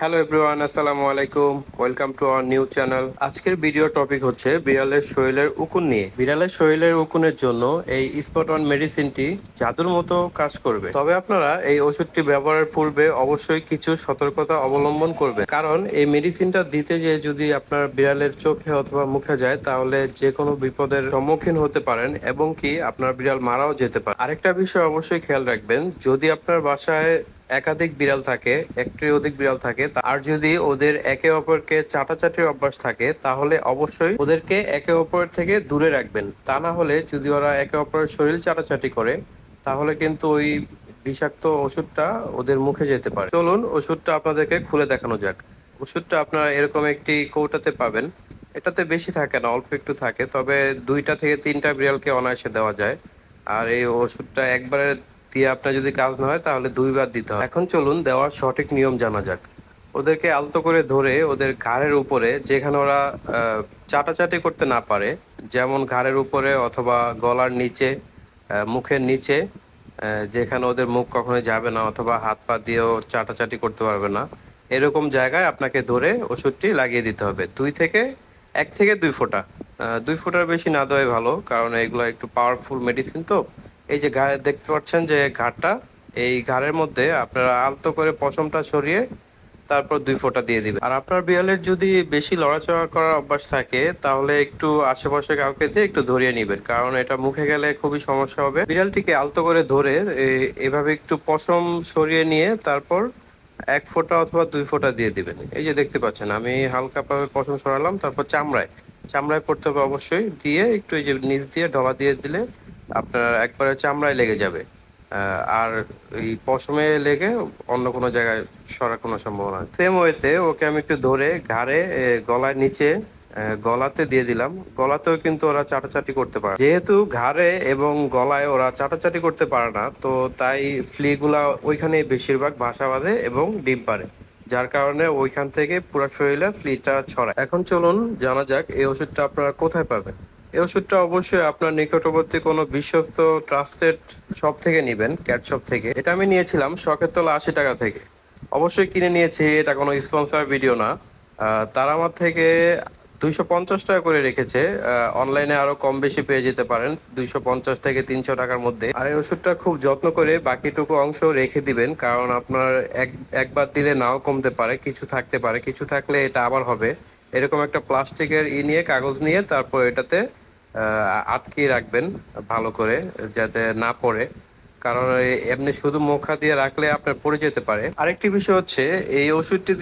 Hello everyone আসসালামু আলাইকুম welcome to our new channel আজকের ভিডিও টপিক হচ্ছে বিড়ালের শরীরের উকুন নিয়ে। বিড়ালের শরীরের উকুনের জন্য এই স্পট অন মেডিসিনটি জাদুর মতো কাজ করবে। তবে আপনারা এই ওষুধটি ব্যবহারের পূর্বে অবশ্যই কিছু সতর্কতা অবলম্বন করবে কারণ এই মেডিসিনটা দিতে যে যদি আপনার বিড়ালের চোখে অথবা মুখে যায়, তাহলে যে কোনো বিপদের সম্মুখীন হতে পারেন এবং কি আপনার বিড়াল মারাও যেতে পারে। আরেকটা বিষয় অবশ্যই খেয়াল রাখবেন, যদি আপনার বাসায় একাধিক বিড়াল থাকে, একটির অধিক বিড়াল থাকে আর যদি ওদের একে অপরকে চাটাচাটির অভ্যাস থাকে, তাহলে অবশ্যই ওদেরকে একে অপর থেকে দূরে রাখবেন। তা না হলে যদি ওরা একে অপরের শরীর চাটাচাটি করে, তাহলে কিন্তু ওই বিষাক্ত ওষুধটা ওদের মুখে যেতে পারে। চলুন ওষুধটা আপনাদেরকে খুলে দেখানো যাক। ওষুধটা আপনারা এরকম একটি কৌটাতে পাবেন। এটাতে বেশি থাকে না, অল্প একটু থাকে, তবে দুইটা থেকে তিনটা বিড়ালকে অনায়াসে দেওয়া যায়। আর এই ওষুধটা একবারে দিয়ে আপনার যদি কাজ না হয়, তাহলে দুইবার দিতে হয় এখন চলুন দেওয়ার সঠিক নিয়ম জানা যাক। ওদেরকে আলতো করে ধরে ওদের ঘাড়ের উপরে, যেখানে ওরা চাটাচাটি করতে না পারে, যেমন ঘাড়ের উপরে অথবা গলার নিচে মুখের নিচে যেখানে ওদের মুখ কখনো যাবে না অথবা হাত পা দিয়েও চাটাচাটি করতে পারবে না, এরকম জায়গায় আপনাকে ধরে ওষুধটি লাগিয়ে দিতে হবে। দুই থেকে, এক থেকে দুই ফোঁটা। দুই ফোঁটার বেশি না দেওয়াই ভালো, কারণ এগুলো একটু পাওয়ারফুল মেডিসিন তো। এই যে গায়ে দেখতে পাচ্ছেন যে ঘাটটা এই ঘাড়ের মধ্যে আপনারা আলতো করে পশমটা সরিয়ে তারপর দুই ফোঁটা দিয়ে দিবেন। আর আপনার বিড়ালের যদি বেশি লড়াচড়া করার অভ্যাস থাকে, তাহলে একটু আশেপাশে কাউকে দিয়ে একটু ধরিয়ে নিবেন, কারণ এটা মুখে গেলে খুবই সমস্যা হবে। বিড়ালটিকে আলতো করে ধরে এভাবে একটু পশম সরিয়ে নিয়ে তারপর এক ফোঁটা অথবা দুই ফোঁটা দিয়ে দিবেন। এই যে দেখতে পাচ্ছেন, আমি হালকাভাবে পশম সরালাম, তারপর চামড়ায় চামড়ায় পড়তে হবে অবশ্যই, দিয়ে একটু এই যে নিচ দিয়ে ঢলা দিয়ে দিলে আপনার একবারে চামড়ায় লেগে যাবে। আর এই পশমে লেগে অন্য কোনো জায়গায় সরার কোনো সম্ভাবনা সেম ওয়েতে ওকে আমি একটু ধরে ঘাড়ে গলার নিচে গলাতে দিয়ে দিলাম। গলাতেও কিন্তু ওরা চাটাচাটি করতে পারে। যেহেতু ঘাড়ে এবং গলায় ওরা চাটাচাটি করতে পারে না, তো তাই ফ্লিগুলা ওইখানে বেশিরভাগ বাসা বাঁধে এবং ডিম পারে যার কারণে ওইখান থেকে পুরো শরীরে ফ্লিটা ছড়ায়। এখন চলুন জানা যাক এই ওষুধটা আপনারা কোথায় পাবেন। এই ওষুধটা অবশ্যই আপনার নিকটবর্তী কোনো বিশ্বস্ত ট্রাস্টেড শপ থেকে নেবেন ক্যাট শপ থেকে। এটা আমি নিয়েছিলাম শখের তোলা আশি টাকা থেকে। অবশ্যই কিনে নিয়েছি, এটা কোনো স্পন্সর ভিডিও না। তারা আমার থেকে দুইশো পঞ্চাশ টাকা করে রেখেছে। অনলাইনে আরও কম বেশি পেয়ে যেতে পারেন, দুইশো পঞ্চাশ থেকে তিনশো টাকার মধ্যে। আর এই ওষুধটা খুব যত্ন করে বাকিটুকু অংশ রেখে দিবেন, কারণ আপনার এক, একবার দিলে নাও কমতে পারে, কিছু থাকতে পারে। কিছু থাকলে এটা আবার হবে। এরকম একটা প্লাস্টিকের ই নিয়ে কাগজ নিয়ে তারপর এটাতে আহ, আটকে রাখবেন ভালো করে যাতে না পড়ে। কারণ এমনি শুধু মুখা দিয়ে রাখলে আপনার পড়ে যেতে পারে। আরেকটি বিষয় হচ্ছে এই ওষুধটি